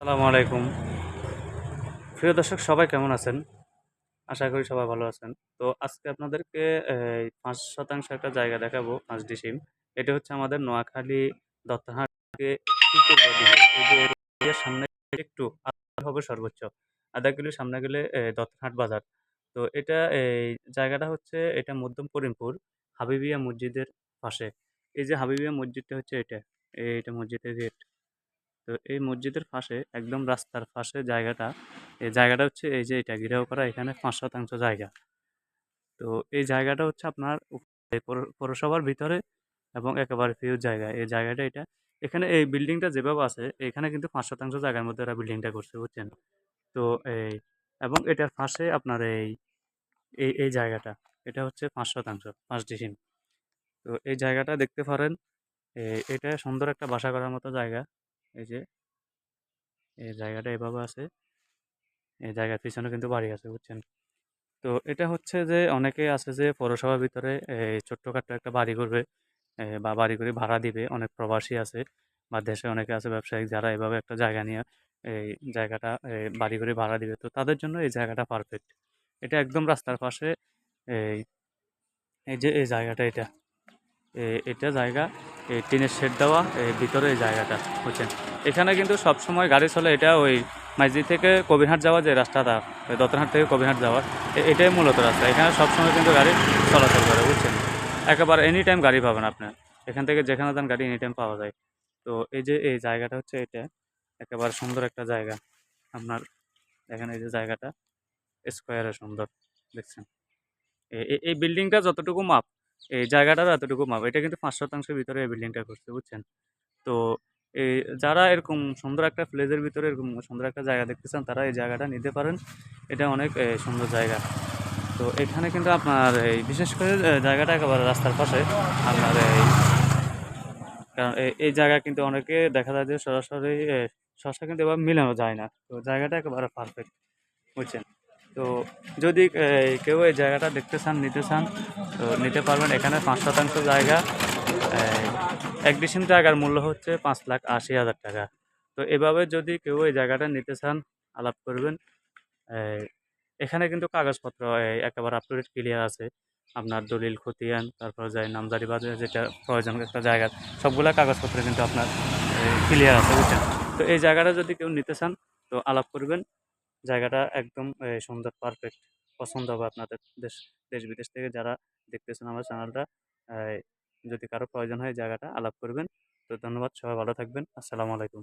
আসসালামু আলাইকুম। প্রিয় দর্শক, সবাই কেমন আছেন? আশা করি সবাই ভালো আছেন। তো আজকে আপনাদেরকে পাঁচ শতাংশ একটা জায়গা দেখাবো পাঁচ ডিসিম এটা হচ্ছে আমাদের নোয়াখালী দত্তহাট থেকে একটু পূর্ব দিকে। এই যে এর সামনে একটু হবে সর্বোচ্চ। আধা কিলো সামনে গেলে দত্তহাট বাজার। তো এটা এই জায়গাটা হচ্ছে, এটা মধ্যম করিমপুর, হাবিবিয়া মসজিদের পাশে। এই যে হাবিবিয়া মসজিদটা হচ্ছে এটা। এইটা মসজিদের গেট তো এই মসজিদের পাশে, একদম রাস্তার পাশে জায়গাটা, এই জায়গাটা হচ্ছে এই যে এটা ঘিরাও করা, এখানে পাঁচ শতাংশ জায়গা। তো এই জায়গাটা হচ্ছে আপনার পৌরসভার ভিতরে এবং একেবারে ফিউজ জায়গা। এই জায়গাটা এটা, এখানে এই বিল্ডিংটা যেভাবে আছে, এখানে কিন্তু পাঁচ শতাংশ জায়গার মধ্যে ওরা বিল্ডিংটা করছে, বুঝছেন? তো এই, এবং এটার পাশে আপনার এই এই এই জায়গাটা, এটা হচ্ছে পাঁচ শতাংশ, পাঁচ ডিসিম। তো এই জায়গাটা দেখতে পারেন এটা সুন্দর একটা বাসা করার মতো জায়গা। এই যে, এই জায়গাটা এভাবে আছে। এই জায়গার পিছনে কিন্তু বাড়ি আছে, বুঝছেন? তো এটা হচ্ছে যে, অনেকে আছে যে, পৌরসভার ভিতরে এই ছোট্টখাট্ট একটা বাড়ি করবে বা বাড়ি করে ভাড়া দিবে। অনেক প্রবাসী আছে বা দেশে অনেকে আছে ব্যবসায়িক যারা এভাবে একটা জায়গা নিয়ে এই জায়গাটা বাড়ি করে ভাড়া দিবে। তো তাদের জন্য এই জায়গাটা পারফেক্ট এটা একদম রাস্তার পাশে এই এই যে, এই জায়গাটা এটা। এটা জায়গা, এই টিনের শেড দেওয়া, এই ভিতরে এই জায়গাটা, বুঝছেন? এখানে কিন্তু সব সময় গাড়ি চলে, এটা ওই মাইজি থেকে কবিরহাট যাওয়া যে রাস্তাটা, ওই দত্তনহাট থেকে কবিরহাট যাওয়ার এটাই মূলত রাস্তা। এখানে সব সময় কিন্তু গাড়ি চলাচল করে, বুঝছেন? একেবারে এনি টাইম গাড়ি পাবেন আপনার এখান থেকে যেখানে যান গাড়ি এনি টাইম পাওয়া যায়। তো এই যে এই জায়গাটা হচ্ছে এটা, একেবারে সুন্দর একটা জায়গা। আপনার দেখেন এই যে জায়গাটা স্কোয়ারে সুন্দর, দেখছেন? এই বিল্ডিংটা যতটুকু মাপ, এই জায়গাটারও এতটুকু মাপ, এটা কিন্তু পাঁচ শতাংশের ভিতরে এই বিল্ডিংটা করছে বুঝছেন? তো এই যারা এরকম সুন্দর একটা প্লেসের ভিতরে এরকম সুন্দর একটা জায়গা দেখতে চান, তারা এই জায়গাটা নিতে পারেন। এটা অনেক সুন্দর জায়গা। তো এখানে কিন্তু আপনার এই বিশেষ করে জায়গাটা একেবারে রাস্তার পাশে। আপনার এই, কারণ এই- জায়গা কিন্তু অনেকে দেখা যায় যে সরাসরি সরাসরি কিন্তু এবার মিলানো যায় না। তো জায়গাটা একেবারে পারফেক্ট বুঝছেন? তো যদি কেউ এই জায়গাটা দেখতে চান, নিতে চান, তো নিতে পারবেন। এখানে পাঁচ শতাংশ জায়গা এক ডিসিম জায়গার মূল্য হচ্ছে পাঁচ লাখ আশি হাজার টাকা। তো এভাবে যদি কেউ এই জায়গাটা নিতে চান, আলাপ করবেন। এখানে কিন্তু কাগজপত্র একেবারে আপ টু ডেট ক্লিয়ার আছে। আপনার দলিল, খতিয়ান, তারপর যায় নামজারি বা যেটা প্রয়োজন, একটা জায়গা, সবগুলা কাগজপত্র কিন্তু আপনার ক্লিয়ার আছে, বুঝছেন? তো এই জায়গাটা যদি কেউ নিতে চান, তো আলাপ করবেন। জায়গাটা একদম সুন্দর পারফেক্ট পছন্দ হবে আপনাদের দেশ দেশ বিদেশ থেকে যারা দেখতেছেন আমার চ্যানেলটা যদি কারও প্রয়োজন হয় জায়গাটা আলাপ করবেন। তো ধন্যবাদ সবাই ভালো থাকবেন। আসসালামু আলাইকুম।